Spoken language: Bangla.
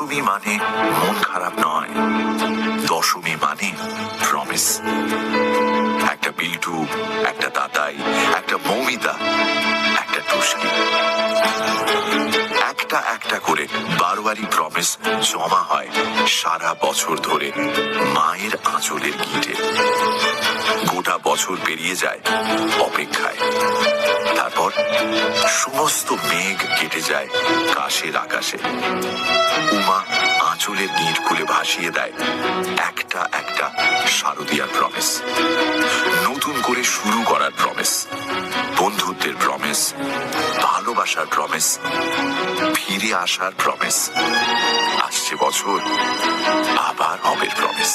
দশমী মানে মন খারাপ নয়। দশমী মানে প্রমিস একটা বিল্টু, একটা দাদাই, একটা মৌমিতা, একটা টুসকি। একটা একটা করে বারোয়ারি প্রমিস জমা হয় সারা বছর ধরে মায়ের আঁচলের গিটে। গোটা বছর পেরিয়ে যায় অপেক্ষায়। তারপর সমস্ত মেঘ কেটে যায় কাশের আকাশে। আঁচলের গিঁট খুলে ভাসিয়ে দেয়। একটা একটা শারদিয়ার প্রমিস নতুন করে শুরু করার প্রমিস বন্ধুত্বের প্রমিস ভালোবাসার প্রমিস ফিরে আসার প্রমিস আসছে বছর, আবার হবে প্রমিস